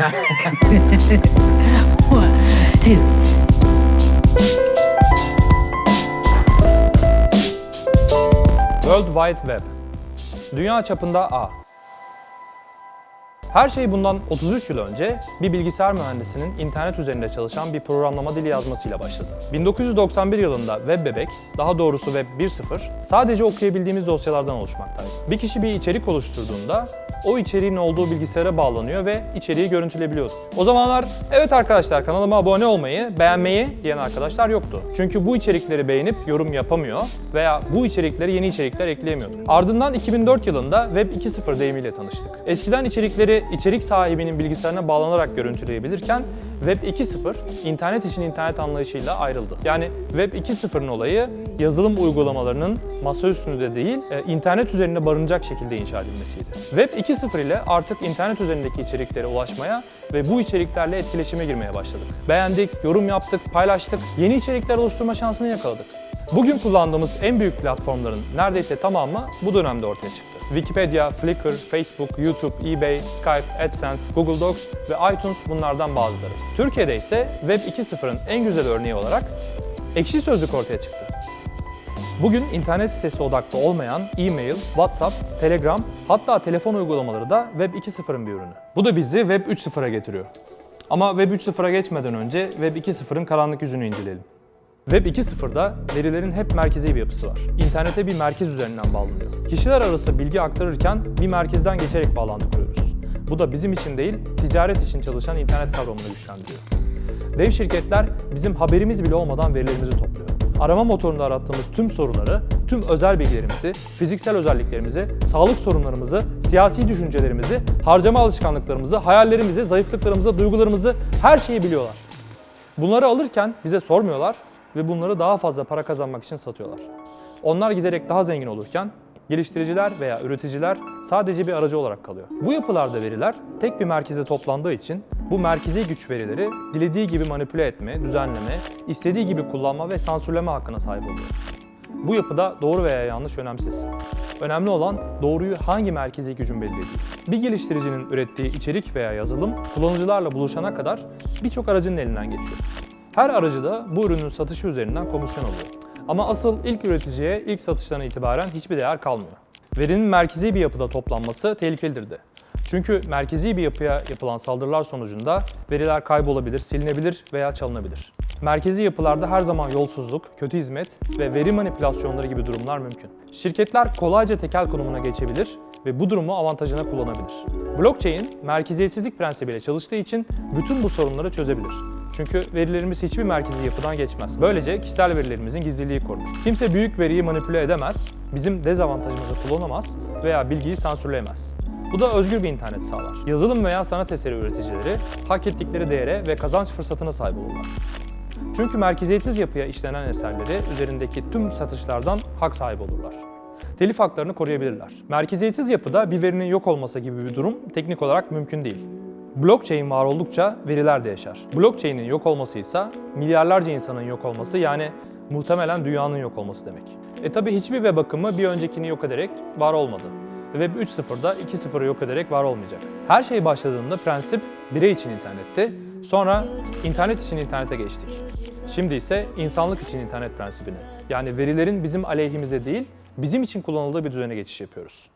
One, two. World Wide Web. Dünya çapında A. Her şey bundan 33 yıl önce bir bilgisayar mühendisinin internet üzerinde çalışan bir programlama dili yazmasıyla başladı. 1991 yılında Web Bebek, daha doğrusu Web 1.0, sadece okuyabildiğimiz dosyalardan oluşmaktaydı. Bir kişi bir içerik oluşturduğunda o içeriğin olduğu bilgisayara bağlanıyor ve içeriği görüntüleyebiliyordu. O zamanlar evet arkadaşlar kanalıma abone olmayı, beğenmeyi diyen arkadaşlar yoktu. Çünkü bu içerikleri beğenip yorum yapamıyor veya bu içerikleri yeni içerikler ekleyemiyordu. Ardından 2004 yılında Web 2.0 deyimiyle tanıştık. Eskiden içerikleri içerik sahibinin bilgisayarına bağlanarak görüntüleyebilirken Web 2.0 internet için internet anlayışıyla ayrıldı. Yani Web 2.0'ın olayı yazılım uygulamalarının masaüstünde değil, e, internet üzerinde barınacak şekilde inşa edilmesiydi. Web 2.0 ile artık internet üzerindeki içeriklere ulaşmaya ve bu içeriklerle etkileşime girmeye başladık. Beğendik, yorum yaptık, paylaştık, yeni içerikler oluşturma şansını yakaladık. Bugün kullandığımız en büyük platformların neredeyse tamamı bu dönemde ortaya çıktı. Wikipedia, Flickr, Facebook, YouTube, eBay, Skype, AdSense, Google Docs ve iTunes bunlardan bazıları. Türkiye'de ise Web 2.0'ın en güzel örneği olarak Ekşi Sözlük ortaya çıktı. Bugün internet sitesi odaklı olmayan e-mail, WhatsApp, Telegram hatta telefon uygulamaları da Web 2.0'ın bir ürünü. Bu da bizi Web 3.0'a getiriyor. Ama Web 3.0'a geçmeden önce Web 2.0'ın karanlık yüzünü inceleyelim. Web 2.0'da verilerin hep merkezi bir yapısı var. İnternete bir merkez üzerinden bağlanıyor. Kişiler arası bilgi aktarırken bir merkezden geçerek bağlantı kuruyoruz. Bu da bizim için değil, ticaret için çalışan internet kavramını güçlendiriyor. Dev şirketler bizim haberimiz bile olmadan verilerimizi topluyor. Arama motorunda arattığımız tüm soruları, tüm özel bilgilerimizi, fiziksel özelliklerimizi, sağlık sorunlarımızı, siyasi düşüncelerimizi, harcama alışkanlıklarımızı, hayallerimizi, zayıflıklarımızı, duygularımızı her şeyi biliyorlar. Bunları alırken bize sormuyorlar ve bunları daha fazla para kazanmak için satıyorlar. Onlar giderek daha zengin olurken geliştiriciler veya üreticiler sadece bir aracı olarak kalıyor. Bu yapılarda veriler tek bir merkeze toplandığı için bu merkezi güç verileri dilediği gibi manipüle etme, düzenleme, istediği gibi kullanma ve sansürleme hakkına sahip oluyor. Bu yapıda doğru veya yanlış önemsiz. Önemli olan doğruyu hangi merkezi gücün belirlediği. Bir geliştiricinin ürettiği içerik veya yazılım kullanıcılarla buluşana kadar birçok aracının elinden geçiyor. Her aracı da bu ürünün satışı üzerinden komisyon alıyor. Ama asıl ilk üreticiye ilk satıştan itibaren hiçbir değer kalmıyor. Verinin merkezi bir yapıda toplanması tehlikelidir de. Çünkü merkezi bir yapıya yapılan saldırılar sonucunda veriler kaybolabilir, silinebilir veya çalınabilir. Merkezi yapılarda her zaman yolsuzluk, kötü hizmet ve veri manipülasyonları gibi durumlar mümkün. Şirketler kolayca tekel konumuna geçebilir ve bu durumu avantajına kullanabilir. Blockchain, merkeziyetsizlik prensibiyle çalıştığı için bütün bu sorunları çözebilir. Çünkü verilerimiz hiçbir merkezi yapıdan geçmez. Böylece kişisel verilerimizin gizliliği korunur. Kimse büyük veriyi manipüle edemez, bizim dezavantajımızı kullanamaz veya bilgiyi sansürleyemez. Bu da özgür bir internet sağlar. Yazılım veya sanat eseri üreticileri hak ettikleri değere ve kazanç fırsatına sahip olurlar. Çünkü merkeziyetsiz yapıya işlenen eserleri üzerindeki tüm satışlardan hak sahibi olurlar. Telif haklarını koruyabilirler. Merkeziyetsiz yapıda bir verinin yok olması gibi bir durum teknik olarak mümkün değil. Blockchain var oldukça veriler de yaşar. Blockchain'in yok olması ise milyarlarca insanın yok olması yani muhtemelen dünyanın yok olması demek. E tabi hiçbir web akımı bir öncekini yok ederek var olmadı. Web 3.0'da 2.0'ı yok ederek var olmayacak. Her şey başladığında prensip birey için internetti. Sonra internet için internete geçtik. Şimdi ise insanlık için internet prensibine. Yani verilerin bizim aleyhimize değil, bizim için kullanıldığı bir düzene geçiş yapıyoruz.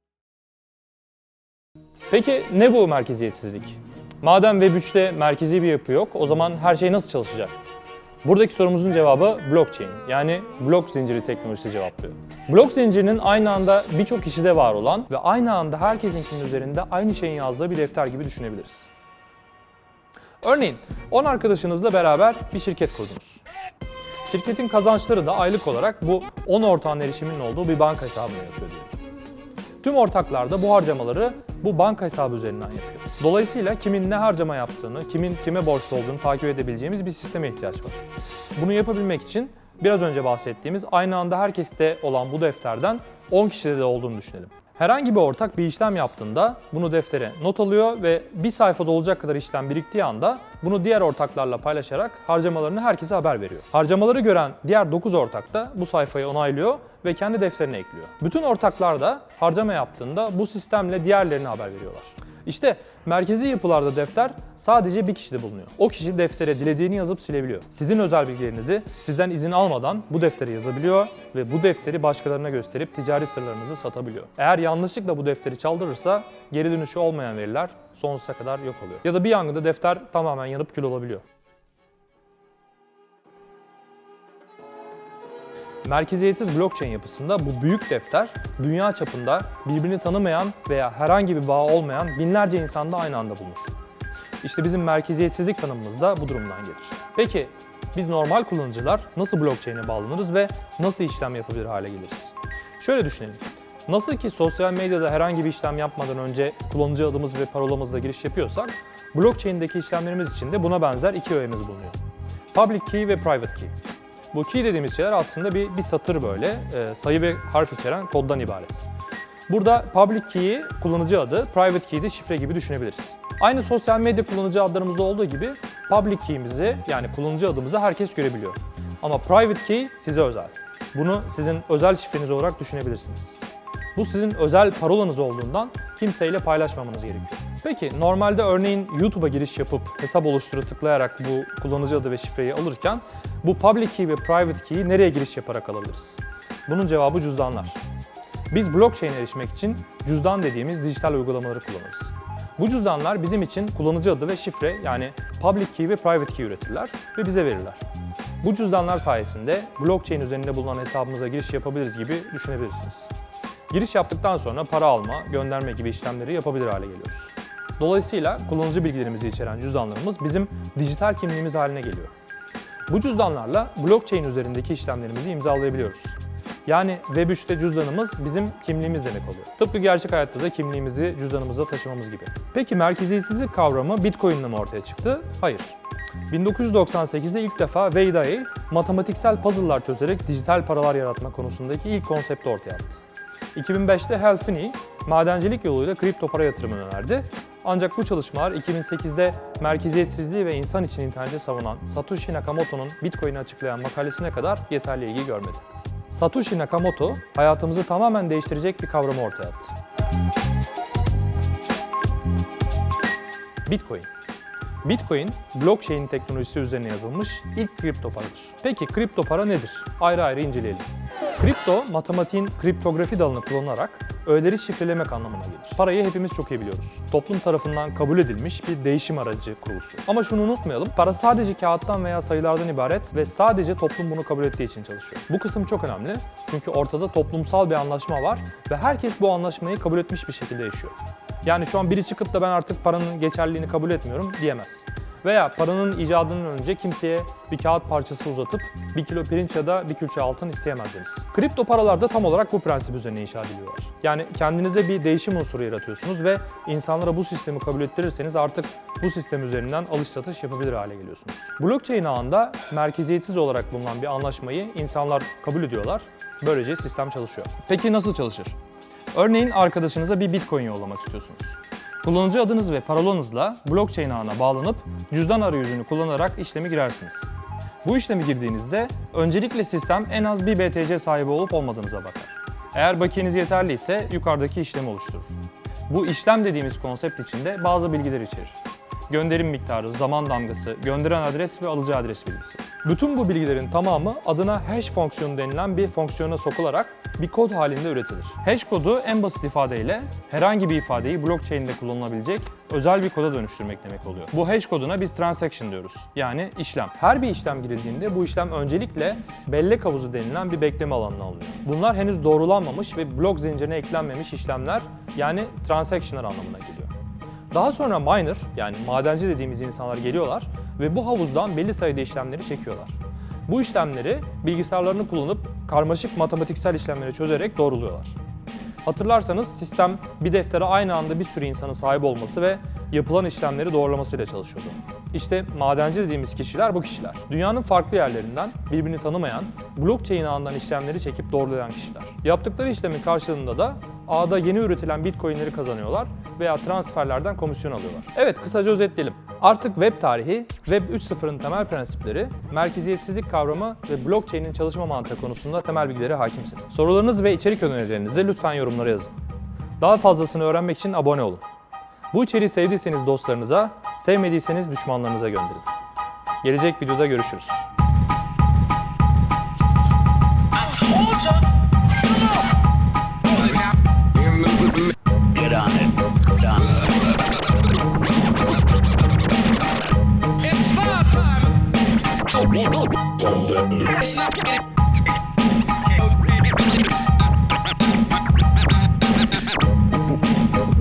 Peki ne bu merkeziyetsizlik? Madem Web 3'te merkezi bir yapı yok, o zaman her şey nasıl çalışacak? Buradaki sorumuzun cevabı blockchain yani blok zinciri teknolojisi cevaplıyor. Blok zincirinin aynı anda birçok kişide var olan ve aynı anda herkesinkinin üzerinde aynı şeyin yazdığı bir defter gibi düşünebiliriz. Örneğin 10 arkadaşınızla beraber bir şirket kurdunuz. Şirketin kazançları da aylık olarak bu 10 ortağın erişiminin olduğu bir banka hesabına yatıyor diyelim. Tüm ortaklar da bu harcamaları bu banka hesabı üzerinden yapıyor. Dolayısıyla kimin ne harcama yaptığını, kimin kime borçlu olduğunu takip edebileceğimiz bir sisteme ihtiyaç var. Bunu yapabilmek için biraz önce bahsettiğimiz aynı anda herkeste olan bu defterden 10 kişide de olduğunu düşünelim. Herhangi bir ortak bir işlem yaptığında bunu deftere not alıyor ve bir sayfada olacak kadar işlem biriktiği anda bunu diğer ortaklarla paylaşarak harcamalarını herkese haber veriyor. Harcamaları gören diğer 9 ortak da bu sayfayı onaylıyor ve kendi defterine ekliyor. Bütün ortaklar da harcama yaptığında bu sistemle diğerlerine haber veriyorlar. İşte merkezi yapılarda defter sadece bir kişide bulunuyor. O kişi deftere dilediğini yazıp silebiliyor. Sizin özel bilgilerinizi sizden izin almadan bu deftere yazabiliyor ve bu defteri başkalarına gösterip ticari sırlarınızı satabiliyor. Eğer yanlışlıkla bu defteri çaldırırsa geri dönüşü olmayan veriler sonsuza kadar yok oluyor. Ya da bir yangında defter tamamen yanıp kül olabiliyor. Merkeziyetsiz blockchain yapısında bu büyük defter dünya çapında birbirini tanımayan veya herhangi bir bağ olmayan binlerce insanda aynı anda bulunur. İşte bizim merkeziyetsizlik tanımımız da bu durumdan gelir. Peki biz normal kullanıcılar nasıl blockchain'e bağlanırız ve nasıl işlem yapabilir hale geliriz? Şöyle düşünelim. Nasıl ki sosyal medyada herhangi bir işlem yapmadan önce kullanıcı adımız ve parolamızla giriş yapıyorsak, blockchain'deki işlemlerimiz için de buna benzer iki öğemiz bulunuyor. Public key ve private key. Bu key dediğimiz şeyler aslında bir, bir satır böyle, e, sayı ve harf içeren koddan ibaret. Burada public key'i kullanıcı adı, private key'i de şifre gibi düşünebiliriz. Aynı sosyal medya kullanıcı adlarımızda olduğu gibi public key'imizi yani kullanıcı adımızı herkes görebiliyor. Ama private key size özel. Bunu sizin özel şifreniz olarak düşünebilirsiniz. Bu sizin özel parolanız olduğundan kimseyle paylaşmamanız gerekiyor. Peki normalde örneğin YouTube'a giriş yapıp hesap oluşturu tıklayarak bu kullanıcı adı ve şifreyi alırken bu public key ve private key'i nereye giriş yaparak alabiliriz? Bunun cevabı cüzdanlar. Biz blockchain'e erişmek için cüzdan dediğimiz dijital uygulamaları kullanırız. Bu cüzdanlar bizim için kullanıcı adı ve şifre yani public key ve private key üretirler ve bize verirler. Bu cüzdanlar sayesinde blockchain üzerinde bulunan hesabımıza giriş yapabiliriz gibi düşünebilirsiniz. Giriş yaptıktan sonra para alma, gönderme gibi işlemleri yapabilir hale geliyoruz. Dolayısıyla kullanıcı bilgilerimizi içeren cüzdanlarımız bizim dijital kimliğimiz haline geliyor. Bu cüzdanlarla blockchain üzerindeki işlemlerimizi imzalayabiliyoruz. Yani Web3'te cüzdanımız bizim kimliğimiz demek oluyor. Tıpkı gerçek hayatta da kimliğimizi cüzdanımıza taşımamız gibi. Peki merkeziyetsizlik kavramı Bitcoin'le mi ortaya çıktı? Hayır. 1998'de ilk defa Wei matematiksel puzzle'lar çözerek dijital paralar yaratma konusundaki ilk konsepti ortaya attı. 2005'te Hal Finney madencilik yoluyla kripto para yatırımını önerdi. Ancak bu çalışmalar 2008'de merkeziyetsizliği ve insan için interneti savunan Satoshi Nakamoto'nun Bitcoin'i açıklayan makalesine kadar yeterli ilgi görmedi. Satoshi Nakamoto hayatımızı tamamen değiştirecek bir kavramı ortaya attı. Bitcoin. Bitcoin, blockchain teknolojisi üzerine yazılmış ilk kripto paradır. Peki kripto para nedir? Ayrı ayrı inceleyelim. Kripto, matematiğin kriptografi dalını kullanarak öğeleri şifrelemek anlamına gelir. Parayı hepimiz çok iyi biliyoruz. Toplum tarafından kabul edilmiş bir değişim aracı kurulusu. Ama şunu unutmayalım, para sadece kağıttan veya sayılardan ibaret ve sadece toplum bunu kabul ettiği için çalışıyor. Bu kısım çok önemli çünkü ortada toplumsal bir anlaşma var ve herkes bu anlaşmayı kabul etmiş bir şekilde yaşıyor. Yani şu an biri çıkıp da ben artık paranın geçerliliğini kabul etmiyorum diyemez. Veya paranın icadının önce kimseye bir kağıt parçası uzatıp bir kilo pirinç ya da bir külçe altın isteyemezsiniz. Kripto paralar da tam olarak bu prensip üzerine inşa ediliyorlar. Yani kendinize bir değişim unsuru yaratıyorsunuz ve insanlara bu sistemi kabul ettirirseniz artık bu sistem üzerinden alış satış yapabilir hale geliyorsunuz. Blockchain ağında merkeziyetsiz olarak bulunan bir anlaşmayı insanlar kabul ediyorlar. Böylece sistem çalışıyor. Peki nasıl çalışır? Örneğin arkadaşınıza bir bitcoin yollamak istiyorsunuz. Kullanıcı adınız ve parolanızla blockchain ağına bağlanıp cüzdan arayüzünü kullanarak işlemi girersiniz. Bu işlemi girdiğinizde öncelikle sistem en az bir BTC sahibi olup olmadığınıza bakar. Eğer bakiyeniz yeterliyse yukarıdaki işlemi oluşturur. Bu işlem dediğimiz konsept içinde bazı bilgiler içerir. Gönderim miktarı, zaman damgası, gönderen adres ve alıcı adres bilgisi. Bütün bu bilgilerin tamamı adına hash fonksiyonu denilen bir fonksiyona sokularak bir kod halinde üretilir. Hash kodu en basit ifadeyle herhangi bir ifadeyi blockchain'de kullanılabilecek özel bir koda dönüştürmek demek oluyor. Bu hash koduna biz transaction diyoruz. Yani işlem. Her bir işlem girildiğinde bu işlem öncelikle bellek havuzu denilen bir bekleme alanına alınıyor. Bunlar henüz doğrulanmamış ve blok zincirine eklenmemiş işlemler yani transactionlar anlamına geliyor. Daha sonra miner yani madenci dediğimiz insanlar geliyorlar ve bu havuzdan belli sayıda işlemleri çekiyorlar. Bu işlemleri bilgisayarlarını kullanıp karmaşık matematiksel işlemleri çözerek doğruluyorlar. Hatırlarsanız sistem bir deftere aynı anda bir sürü insanın sahip olması ve yapılan işlemleri doğrulamasıyla çalışıyordu. İşte madenci dediğimiz kişiler bu kişiler. Dünyanın farklı yerlerinden birbirini tanımayan, blockchain ağından işlemleri çekip doğrulayan kişiler. Yaptıkları işlemin karşılığında da ağda yeni üretilen bitcoinleri kazanıyorlar veya transferlerden komisyon alıyorlar. Evet kısaca özetleyelim. Artık web tarihi, Web 3.0'ın temel prensipleri, merkeziyetsizlik kavramı ve blockchain'in çalışma mantığı konusunda temel bilgilere hakimsiniz. Sorularınız ve içerik önerilerinizi lütfen yorumlara yazın. Daha fazlasını öğrenmek için abone olun. Bu içeriği sevdiyseniz dostlarınıza, Sevmediyseniz düşmanlarınıza gönderin. Gelecek videoda görüşürüz. Get on it. Done. It's not time. It's not